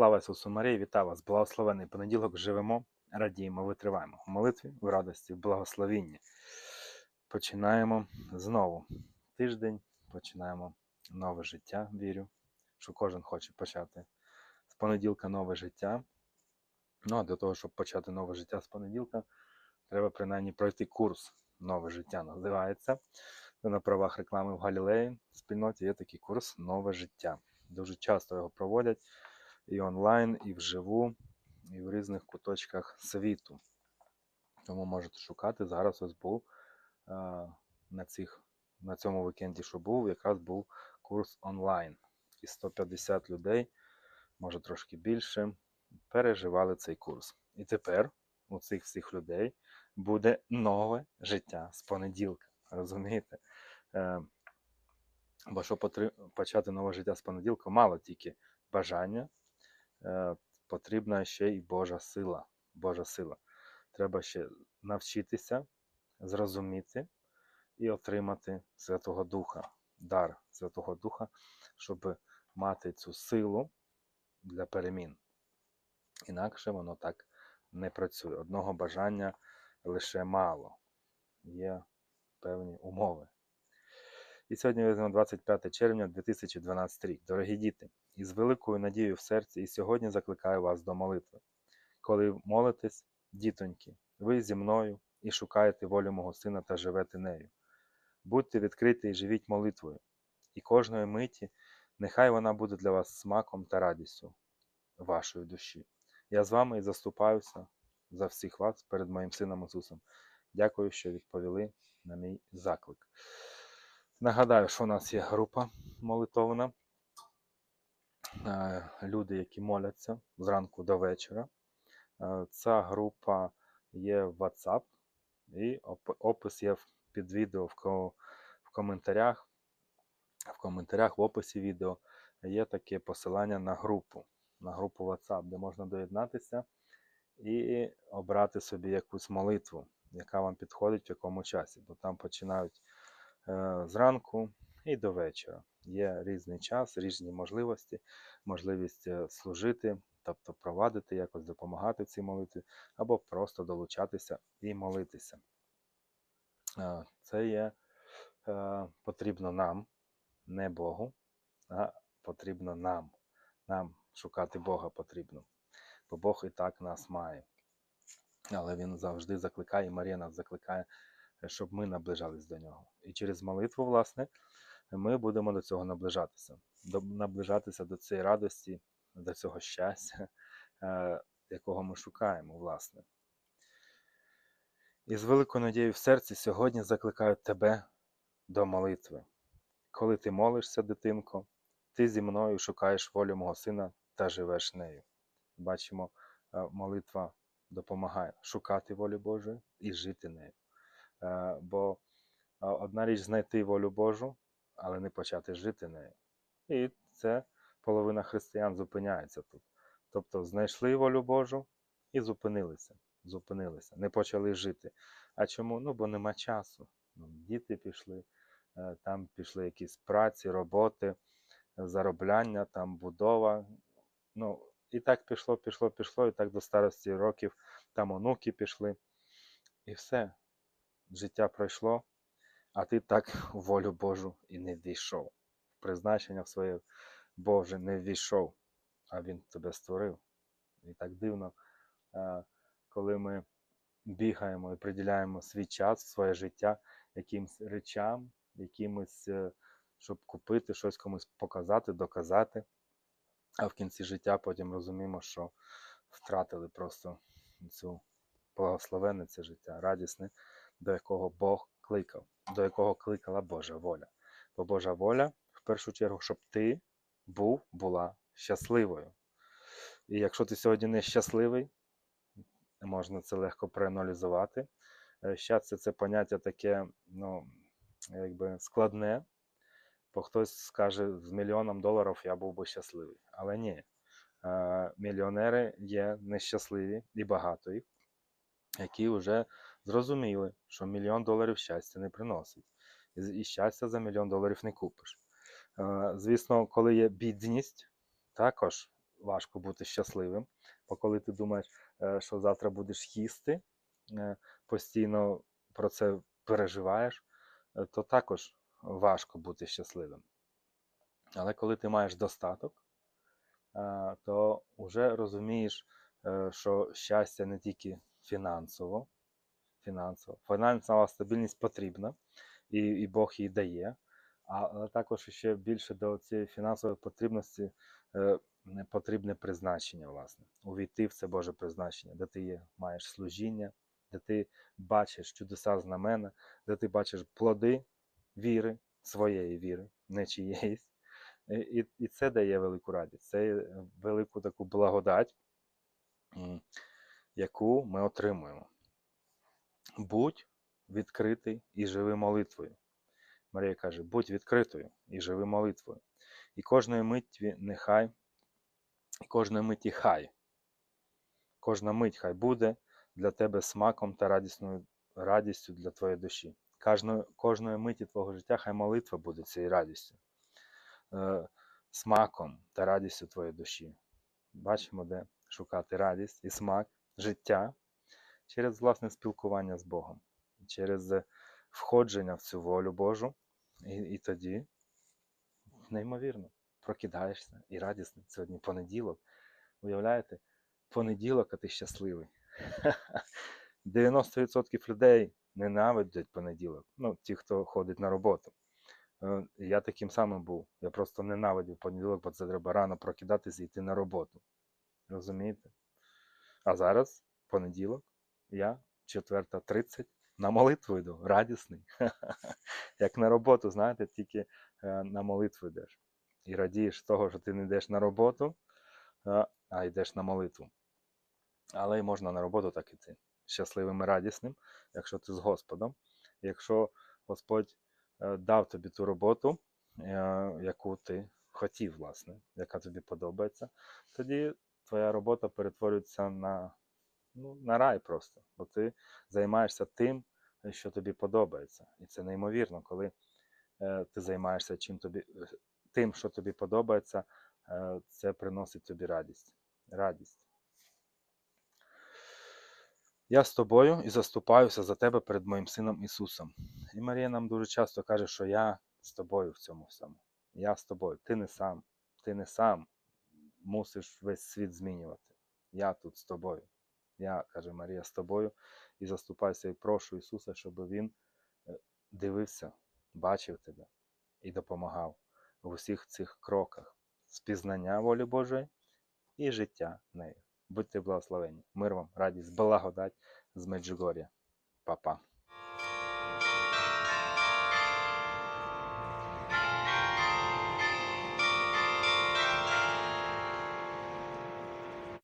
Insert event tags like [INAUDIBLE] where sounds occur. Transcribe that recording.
Слава Ісусу Марії, вітаю вас! Благословений понеділок живемо, радіємо, витриваємо в молитві, в радості, в благословінні. Починаємо знову тиждень, починаємо нове життя. Вірю, що кожен хоче почати з понеділка нове життя. Ну а для того, щоб почати нове життя з понеділка, треба принаймні пройти курс Нове життя називається. На правах реклами в Галілеї в спільноті є такий курс Нове життя. Дуже часто його проводять і онлайн, і вживу, і в різних куточках світу. Тому можете шукати. Зараз ось був е, на, цих, на цьому вікенді, що був, якраз був курс онлайн. І 150 людей, може трошки більше, переживали цей курс. І тепер у цих всіх людей буде нове життя з понеділка. Розумієте? Е, бо щоб потри- почати нове життя з понеділка, мало тільки бажання, потрібна ще й Божа сила. Божа сила. Треба ще навчитися, зрозуміти і отримати Святого Духа, дар Святого Духа, щоб мати цю силу для перемін. Інакше воно так не працює. Одного бажання лише мало. Є певні умови. І сьогодні візьмемо 25 червня 2012 рік. Дорогі діти, із великою надією в серці і сьогодні закликаю вас до молитви. Коли молитесь, дітоньки, ви зі мною і шукаєте волю мого сина та живете нею. Будьте відкриті і живіть молитвою, і кожної миті нехай вона буде для вас смаком та радістю вашої душі. Я з вами і заступаюся за всіх вас перед моїм сином Ісусом. Дякую, що відповіли на мій заклик. Нагадаю, що у нас є група молитовна. Е, Люди, які моляться зранку до вечора. Е, Ця група є в WhatsApp, і опис є під відео в, ко- в коментарях. В коментарях в описі відео є таке посилання на групу, на групу WhatsApp, де можна доєднатися і обрати собі якусь молитву, яка вам підходить в якому часі, бо там починають зранку і до вечора. Є різний час, різні можливості, можливість е, служити, тобто провадити, якось допомагати в цій молитві, або просто долучатися і молитися. Е, Це є е, потрібно нам, не Богу, а потрібно нам. Нам шукати Бога потрібно, бо Бог і так нас має. Але Він завжди закликає, Марія нас закликає, е, щоб ми наближались до нього. І через молитву, власне, ми будемо до цього наближатися, до, наближатися до цієї радості, до цього щастя, [LAUGHS] е, якого ми шукаємо, власне. І з великою надією в серці сьогодні закликаю тебе до молитви. Коли ти молишся, дитинко, ти зі мною шукаєш волю мого сина та живеш нею. Бачимо, е, молитва допомагає шукати волю Божу і жити нею. Е, Бо е, одна річ знайти волю Божу, але не почати жити нею. І це половина християн зупиняється тут. Тобто знайшли волю Божу і зупинилися. Зупинилися, не почали жити. А чому? Ну, бо нема часу. Ну, Діти пішли, е, там пішли якісь праці, роботи, заробляння, там будова. Ну, і так пішло, пішло, пішло, і так до старості років там онуки пішли. І все. Життя пройшло, а ти так [LAUGHS] в волю Божу і не ввійшов. Призначення в своє Боже не ввійшов, а Він тебе створив. І так дивно, е, коли ми бігаємо і приділяємо свій час, своє життя якимсь речам, якимось, е, щоб купити, щось комусь показати, доказати. А в кінці життя потім розуміємо, що втратили просто цю благословенне це життя, радісне, до якого Бог кликав, до якого кликала Божа воля. Бо Божа воля, в першу чергу, щоб ти був, була щасливою. І якщо ти сьогодні не щасливий, можна це легко проаналізувати. Е, Щастя це поняття таке, ну, якби складне, бо хтось скаже, з мільйоном доларів я був би щасливий. Але ні. Е, Мільйонери є нещасливі і багато їх, які вже зрозуміли, що мільйон доларів щастя не приносить. І щастя за мільйон доларів не купиш. Е, Звісно, коли є бідність, також важко бути щасливим. Бо коли ти думаєш, е, що завтра будеш їсти, е, постійно про це переживаєш, то також важко бути щасливим. Але коли ти маєш достаток, то вже розумієш, що щастя не тільки фінансово, фінансово. Фінансова стабільність потрібна, і, і Бог її дає. Але також ще більше до цієї фінансової потрібності е, потрібне призначення, власне. Увійти в це Боже призначення, де ти є, маєш служіння, де ти бачиш чудеса знамена, де ти бачиш плоди віри, своєї віри, не чиєїсь. І, і, це дає велику радість, це велику таку благодать, яку ми отримуємо. Будь відкритий і живи молитвою. Марія каже: будь відкритою і живи молитвою. І кожної миті нехай, і кожної миті хай. Кожна мить хай буде для тебе смаком та радісною радістю для твоєї душі. Кожної, кожної миті твого життя хай молитва буде цією радістю, е, смаком та радістю твоєї душі. Бачимо, де шукати радість і смак життя через власне спілкування з Богом, через е, входження в цю волю Божу, і, і тоді, неймовірно, прокидаєшся і радісний. Сьогодні понеділок. Уявляєте, понеділок, а ти щасливий. [LAUGHS] 90% людей ненавидять понеділок. Ну, ті, хто ходить на роботу. Е, Я таким самим був. Я просто ненавидів понеділок, бо це треба рано прокидатися і йти на роботу. Розумієте? А зараз, понеділок, я 4.30 на молитву йду, радісний. [LAUGHS] Як на роботу, знаєте, тільки е, на молитву йдеш. І радієш того, що ти не йдеш на роботу, а- а йдеш на молитву. Але й можна на роботу так іти. Щасливим і радісним, якщо ти з Господом. Якщо Господь е, дав тобі ту роботу, е, яку ти хотів, власне, яка тобі подобається, тоді твоя робота перетворюється на, ну, на рай просто. Бо ти займаєшся тим, що тобі подобається. І це неймовірно, коли е, ти займаєшся чим тобі, е, тим, що тобі подобається, е, це приносить тобі радість. Радість. Я з тобою і заступаюся за тебе перед моїм сином Ісусом. І Марія нам дуже часто каже, що я з тобою в цьому всьому. Я з тобою. Ти не сам. Ти не сам мусиш весь світ змінювати. Я тут з тобою. Я, каже Марія, з тобою і заступаюся і прошу Ісуса, щоб Він е, дивився, бачив тебе і допомагав в усіх цих кроках спізнання волі Божої і життя нею. Будьте благословені. Мир вам, радість, благодать з Меджугор'я. Па-па.